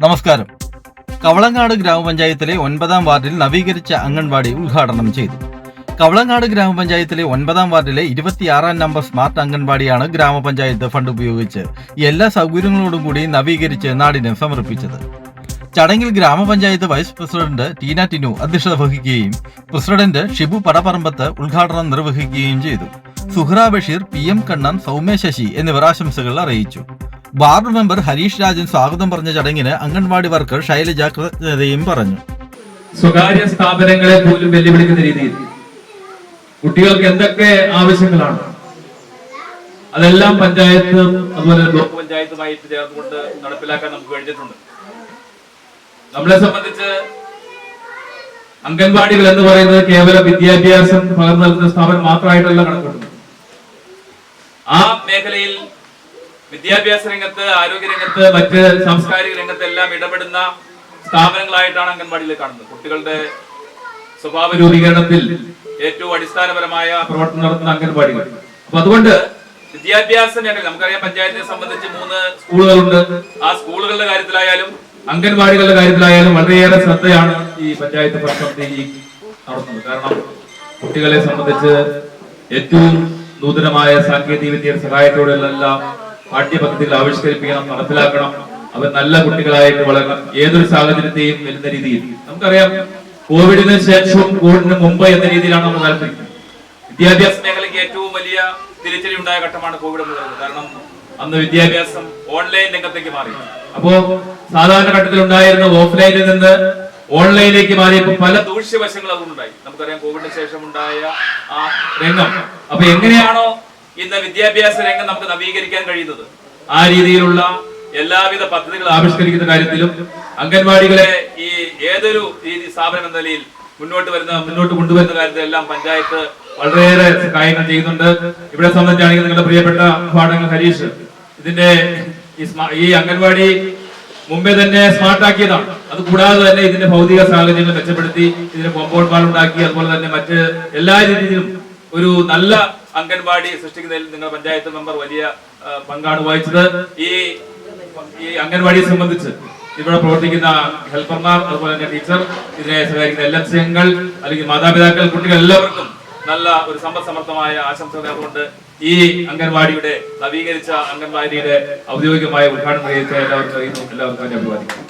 നമസ്കാരം. കവളങ്ങാട് ഗ്രാമപഞ്ചായത്തിലെ ഒൻപതാം വാർഡിൽ നവീകരിച്ച അംഗൻവാടി ഉദ്ഘാടനം ചെയ്തു. കവളങ്ങാട് ഗ്രാമപഞ്ചായത്തിലെ ഒൻപതാം വാർഡിലെ ഇരുപത്തിയാറാം നമ്പർ സ്മാർട്ട് അംഗൻവാടിയാണ് ഗ്രാമപഞ്ചായത്ത് ഫണ്ട് ഉപയോഗിച്ച് എല്ലാ സൗകര്യങ്ങളോടും കൂടി നവീകരിച്ച് നാടിന് സമർപ്പിച്ചത്. ചടങ്ങിൽ ഗ്രാമപഞ്ചായത്ത് വൈസ് പ്രസിഡന്റ് ടീന ടിനു അധ്യക്ഷത വഹിക്കുകയും പ്രസിഡന്റ് ഷിബു പടപറമ്പത്ത് ഉദ്ഘാടനം നിർവഹിക്കുകയും ചെയ്തു. സുഹ്റ ബഷീർ പി എം കണ്ണൻ സൗമ്യ ശശി എന്നിവർ ആശംസകൾ അറിയിച്ചു. വാർഡ് മെമ്പർ ഹരീഷ് രാജൻ സ്വാഗതം പറഞ്ഞ ചടങ്ങിന് അംഗൻവാടി വർക്കർ ശൈലജ കൃതജ്ഞതയും പറഞ്ഞു. സ്വകാര്യ സ്ഥാപനങ്ങളെ പോലും വെല്ലുവിളിക്കുന്ന രീതിയിൽ കുട്ടികൾക്ക് എന്തൊക്കെ ആവശ്യങ്ങളാണ്? അതെല്ലാം പഞ്ചായത്ത് അതുപോലെ ബ്ലോക്ക് പഞ്ചായത്തുമായിട്ട് ചേർന്നുകൊണ്ട് നടപ്പിലാക്കാൻ നമുക്ക് കഴിഞ്ഞിട്ടുണ്ട്. നമ്മളെ സംബന്ധിച്ച് അംഗൻവാടികൾ എന്ന് പറയുന്നത് കേവലം വിദ്യാഭ്യാസം പകർന്നു നൽകുന്ന സ്ഥാപനം മാത്രമായിട്ടുള്ള കണക്കുണ്ട് ആ മേഖലയിൽ വിദ്യാഭ്യാസ രംഗത്ത് ആരോഗ്യ രംഗത്ത് മറ്റ് സാംസ്കാരിക രംഗത്തെല്ലാം ഇടപെടുന്ന സ്ഥാപനങ്ങളായിട്ടാണ് അംഗൻവാടിയിൽ കാണുന്നത്. കുട്ടികളുടെ സ്വഭാവ രൂപീകരണത്തിൽ ഏറ്റവും അടിസ്ഥാനപരമായ പ്രവർത്തനം നടത്തുന്ന അംഗൻവാടികൾ. അപ്പൊ അതുകൊണ്ട് വിദ്യാഭ്യാസ മേഖല നമുക്കറിയാം പഞ്ചായത്തിനെ സംബന്ധിച്ച് മൂന്ന് സ്കൂളുകളുണ്ട്. ആ സ്കൂളുകളുടെ കാര്യത്തിലായാലും അംഗൻവാടികളുടെ കാര്യത്തിലായാലും വളരെയേറെ ശ്രദ്ധയാണ് ഈ പഞ്ചായത്ത് പ്രവർത്തി നടത്തുന്നത്. കാരണം കുട്ടികളെ സംബന്ധിച്ച് ഏറ്റവും നൂതനമായ സാങ്കേതിക വിദ്യയുടെ സഹായത്തോടെയുള്ള പാഠ്യപദ്ധതികൾ ആവിഷ്കരിപ്പിക്കണം നടപ്പിലാക്കണം. അവർ നല്ല കുട്ടികളായിട്ട് വളരണം. ഏതൊരു സാഹചര്യത്തെയും വരുന്ന രീതിയിൽ. നമുക്കറിയാം കോവിഡിന് ശേഷവും കോവിഡിന് മുമ്പ് എന്ന രീതിയിലാണ് നമ്മൾ താല്പര്യം. വിദ്യാഭ്യാസ മേഖലയ്ക്ക് ഏറ്റവും വലിയ തിരിച്ചടി ഉണ്ടായ ഘട്ടമാണ് കോവിഡ് എന്ന് പറയുന്നത്. കാരണം അന്ന് വിദ്യാഭ്യാസം ഓൺലൈൻ രംഗത്തേക്ക് മാറി. അപ്പോ സാധാരണ ഘട്ടത്തിൽ ഉണ്ടായിരുന്ന ഓഫ്ലൈനിൽ നിന്ന് ഓൺലൈനിലേക്ക് മാറിയപ്പോൾ പല ദൂഷ്യവശങ്ങൾ അതുണ്ടായി നമുക്കറിയാം കോവിഡിന് ശേഷം ഉണ്ടായ ആ രംഗം. അപ്പൊ എങ്ങനെയാണോ ഇന്ന് വിദ്യാഭ്യാസ രംഗം നമുക്ക് നവീകരിക്കാൻ കഴിയുന്നത്. ആ രീതിയിലുള്ള എല്ലാവിധ പദ്ധതികൾ ആവിഷ്കരിക്കുന്ന കാര്യത്തിലും അംഗൻവാടികളെ ഈ ഏതൊരു രീതി സ്ഥാപനം നിലയിൽ മുന്നോട്ട് വരുന്ന മുന്നോട്ട് കൊണ്ടുവരുന്ന കാര്യത്തിലെല്ലാം പഞ്ചായത്ത് വളരെയേറെ സഹായങ്ങൾ ചെയ്യുന്നുണ്ട്. ഇവിടെ സംബന്ധിച്ചാണെങ്കിൽ നിങ്ങളുടെ പ്രിയപ്പെട്ട പാഠങ്ങൾ ഹരീഷ് ഇതിന്റെ ഈ അംഗൻവാടി മുമ്പേ തന്നെ സ്മാർട്ട് ആക്കിയതാണ്. അത് കൂടാതെ തന്നെ ഇതിന്റെ ഭൗതിക സാഹചര്യങ്ങൾ മെച്ചപ്പെടുത്തി ഇതിന് കോമ്പൗണ്ട് വാൾ ഉണ്ടാക്കി അതുപോലെ തന്നെ മറ്റ് എല്ലാ രീതിയിലും ഒരു നല്ല അംഗൻവാടി സൃഷ്ടിക്കുന്നതിൽ നിങ്ങൾ പഞ്ചായത്ത് മെമ്പർ വലിയ പങ്കാണ് വഹിച്ചത്. ഈ ഈ അംഗൻവാടിയെ സംബന്ധിച്ച് ഇവിടെ പ്രവർത്തിക്കുന്ന ഹെൽപ്പർമാർ അതുപോലെ തന്നെ ടീച്ചർ ഇതിനെ സഹായിക്കുന്ന എല്ലാ സംഘങ്ങൾ അല്ലെങ്കിൽ മാതാപിതാക്കൾ കുട്ടികൾ എല്ലാവർക്കും നല്ല ഒരു സമ്പദ് സമർത്ഥമായ ആശംസകൾ നേർന്നുകൊണ്ട് ഈ അംഗൻവാടിയുടെ നവീകരിച്ച അംഗൻവാടിയുടെ ഔദ്യോഗികമായ ഉദ്ഘാടനം ചെയ്യിച്ച എല്ലാവർക്കും എല്ലാവർക്കും അഭിവാദിക്കും